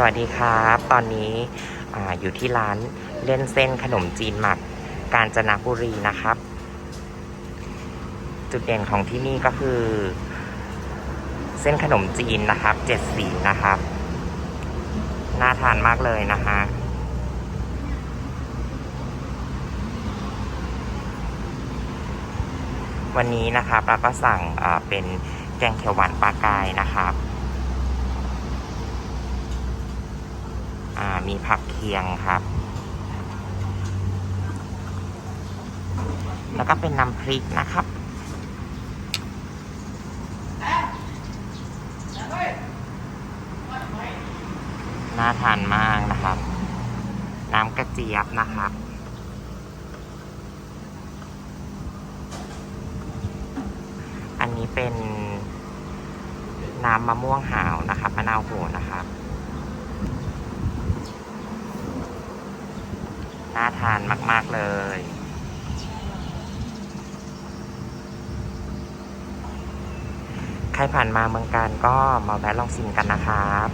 สวัสดีครับ ตอนนี้ออยู่ที่ร้านเล่นเส้นขนมจีนหมักกาญจนบุรีนะครับ จุดเด่นของที่นี่ก็คือ เส้นขนมจีนนะครับเจ็ดสีนะครับ น่าทานมากเลยนะฮะวันนี้นะครับเราก็สั่งเป็นแกงเขียวหวานปลากายนะครับ อ่า มีผักเคียงครับ แล้วก็เป็นน้ำพริกนะครับ น่าทานมากนะครับ น้ำกระเจี๊ยบนะครับอันนี้เป็นน้ำมะม่วงหาวนะครับมะนาวโหนะครับ น่าทานมาก ๆ เลย ใครผ่านมาเมืองการก็มาแวะลองชิมกันนะครับ